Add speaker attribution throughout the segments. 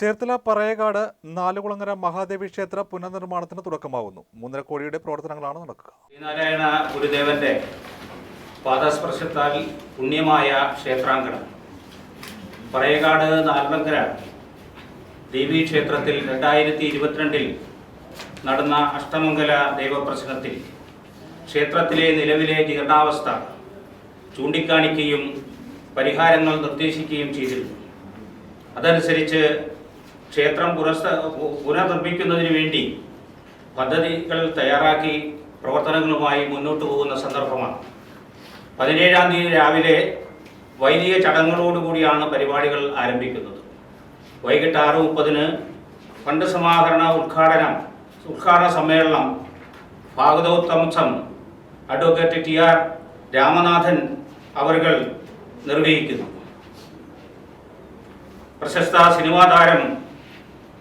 Speaker 1: ചേർത്തല പറയകാട് നാലുകുളങ്ങര മഹാദേവി ക്ഷേത്ര പുനർനിർമ്മാണത്തിന് തുടക്കമാകുന്നു മൂന്നര കോടിയുടെ പ്രവർത്തനങ്ങളാണ് നടക്കുക.
Speaker 2: ശ്രീനാരായണ ഗുരുദേവന്റെ പാദസ്പർശത്താൽ പുണ്യമായ ക്ഷേത്രാങ്കണം. പറയകാട് നാലുകുളങ്ങര ദേവി ക്ഷേത്രത്തിൽ രണ്ടായിരത്തി ഇരുപത്തിരണ്ടിൽ നടന്ന അഷ്ടമംഗല ദൈവപ്രശ്നത്തിൽ ക്ഷേത്രത്തിലെ നിലവിലെ ജീർണാവസ്ഥ ചൂണ്ടിക്കാണിക്കുകയും പരിഹാരങ്ങൾ നിർദ്ദേശിക്കുകയും ചെയ്തിരുന്നു. അതനുസരിച്ച് ക്ഷേത്രം പുനഃ പുനർനിർമ്മിക്കുന്നതിന് വേണ്ടി പദ്ധതികൾ തയ്യാറാക്കി പ്രവർത്തനങ്ങളുമായി മുന്നോട്ട് പോകുന്ന സന്ദർഭമാണ്. പതിനേഴാം തീയതി രാവിലെ വൈദിക ചടങ്ങുകളോടുകൂടിയാണ് പരിപാടികൾ ആരംഭിക്കുന്നത്. വൈകിട്ട് ആറ് മുപ്പതിന് ഫണ്ട് സമാഹരണ ഉദ്ഘാടനം ഉദ്ഘാടന സമ്മേളനം ഭാഗവതോത്തംസം അഡ്വക്കേറ്റ് ടി ആർ രാമനാഥൻ അവർകൾ നിർവഹിക്കുന്നു. പ്രശസ്ത സിനിമാ താരം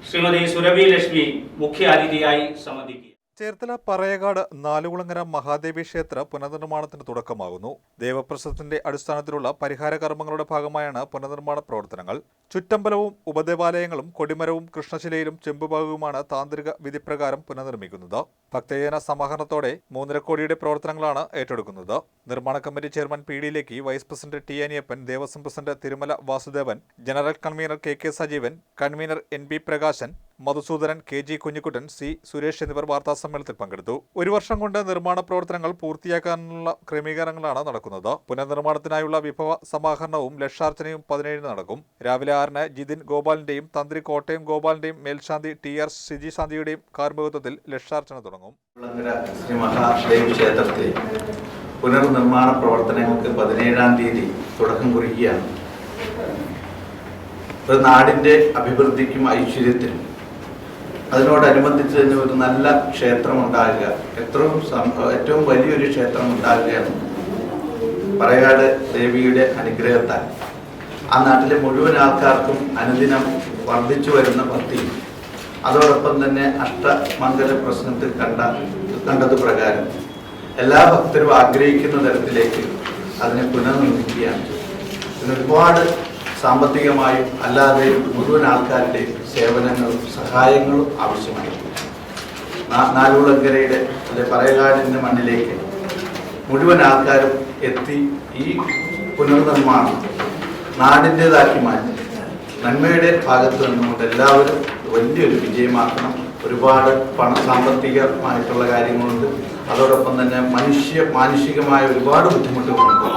Speaker 2: ശ്രീമതി സുരഭി ലക്ഷ്മി മുഖ്യ അതിഥിയായി സംബന്ധിക്കും
Speaker 1: ചേർത്തല പറയകാട് നാലുകുളങ്ങര മഹാദേവി ക്ഷേത്ര പുനർനിർമ്മാണത്തിന് തുടക്കമാകുന്നു. ദേവപ്രശ്നത്തിന്റെ അടിസ്ഥാനത്തിലുള്ള പരിഹാര കർമ്മങ്ങളുടെ ഭാഗമായാണ് പുനർനിർമ്മാണ പ്രവർത്തനങ്ങൾ. ചുറ്റമ്പലവും ഉപദേവാലയങ്ങളും കൊടിമരവും കൃഷ്ണശിലയിലും ചെമ്പുഭാഗവുമാണ് താന്ത്രിക വിധിപ്രകാരം പുനർനിർമ്മിക്കുന്നത്. ഭക്തജന സമാഹരണത്തോടെ മൂന്നര കോടിയുടെ പ്രവർത്തനങ്ങളാണ് ഏറ്റെടുക്കുന്നത്. നിർമ്മാണ കമ്മിറ്റി ചെയർമാൻ പി ഡിയിലേക്ക് vice president T Aniyappan Devaswom president Thirumala Vasudevan general convener K K Sajeevan convener N B Prakashan Madhusoodanan K G Kunjikuttan C Suresh എന്നിവർ വാർത്താ സമ്മേളനത്തിൽ പങ്കെടുത്തു. ഒരു വർഷം കൊണ്ട് നിർമ്മാണ പ്രവർത്തനങ്ങൾ പൂർത്തിയാക്കാനുള്ള ക്രമീകരണങ്ങളാണ് നടക്കുന്നത്. പുനർനിർമ്മാണത്തിനായുള്ള വിഭവ സമാഹരണവും ലക്ഷാർച്ചനയും പതിനേഴിന് നടക്കും. രാവിലെ ആറിന് ജിതിൻ ഗോപാലിന്റെയും തന്ത്രി കോട്ടയം ഗോപാലിന്റെയും മേൽശാന്തി ടി ആർ സിജി ശാന്തിയുടെയും കാർമ്മികത്വത്തിൽ ലക്ഷാർച്ചന തുടങ്ങും.
Speaker 3: ക്ഷേത്രത്തിൽ പുനർനിർമ്മാണ പ്രവർത്തനങ്ങൾക്ക് പതിനേഴാം തീയതി തുടക്കം കുറിക്കുകയാണ്. ഒരു നാടിന്റെ അഭിവൃദ്ധിക്കും ഐശ്വര്യത്തിനും അതിനോടനുബന്ധിച്ച് തന്നെ ഒരു നല്ല ക്ഷേത്രം ഉണ്ടാകുക സം- ഏറ്റവും വലിയൊരു ക്ഷേത്രം ഉണ്ടാകുകയാണ് പറയാട് ദേവിയുടെ അനുഗ്രഹത്താൽ. ആ നാട്ടിലെ മുഴുവൻ ആൾക്കാർക്കും അനുദിനം വർദ്ധിച്ചു വരുന്ന ഭക്തി. അതോടൊപ്പം തന്നെ അഷ്ടമംഗല പ്രശ്നത്തിൽ കണ്ട കണ്ടത് പ്രകാരം എല്ലാ ഭക്തരും ആഗ്രഹിക്കുന്ന തരത്തിലേക്ക് അതിനെ പുനർനിർമ്മിക്കുകയാണ്. ഇതിന് ഒരുപാട് സാമ്പത്തികമായും അല്ലാതെ മുഴുവൻ ആൾക്കാരുടെയും സേവനങ്ങളും സഹായങ്ങളും ആവശ്യമായി നാലുളങ്കരയുടെ അല്ലെ പറയകാടിന്റെ മണ്ണിലേക്ക് മുഴുവൻ ആൾക്കാരും എത്തി ഈ പുനർനിർമ്മാണം നാടിന്റെതാക്കി മാറ്റി. നന്മയുടെ ഭാഗത്ത് നിന്നുകൊണ്ട് എല്ലാവരും വലിയൊരു വിജയമാക്കണം. ഒരുപാട് പണ സാമ്പത്തികമായിട്ടുള്ള കാര്യങ്ങളുണ്ട്. അതോടൊപ്പം തന്നെ മനുഷ്യ മാനുഷികമായ ഒരുപാട് ബുദ്ധിമുട്ടുകളുണ്ട്.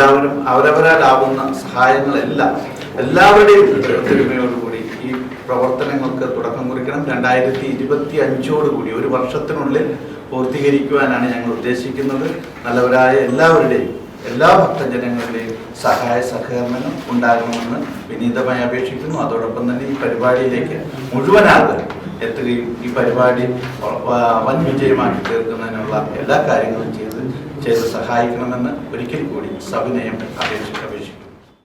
Speaker 3: എല്ലാവരും അവരവരാലാവുന്ന സഹായങ്ങളെല്ലാം എല്ലാവരുടെയും ഒത്തൊരുമയോടുകൂടി ഈ പ്രവർത്തനങ്ങൾക്ക് തുടക്കം കുറിക്കണം. രണ്ടായിരത്തി ഇരുപത്തി അഞ്ചോടുകൂടി ഒരു വർഷത്തിനുള്ളിൽ പൂർത്തീകരിക്കുവാനാണ് ഞങ്ങൾ ഉദ്ദേശിക്കുന്നത്. നല്ലവരായ എല്ലാവരുടെയും എല്ലാ ഭക്തജനങ്ങളുടെയും സഹായ സഹകരണങ്ങൾ ഉണ്ടാകണമെന്ന് വിനീതമായി അപേക്ഷിക്കുന്നു. അതോടൊപ്പം തന്നെ ഈ പരിപാടിയിലേക്ക് മുഴുവൻ എത്തുകയും ഈ പരിപാടി വൻ വിജയമാക്കി തീർക്കുന്നതിനുള്ള എല്ലാ കാര്യങ്ങളും ചെയ്ത് ചെയ്ത് സഹായിക്കണമെന്ന് ഒരിക്കൽ കൂടി സവിനയം അപേക്ഷ അപേക്ഷിക്കുന്നു.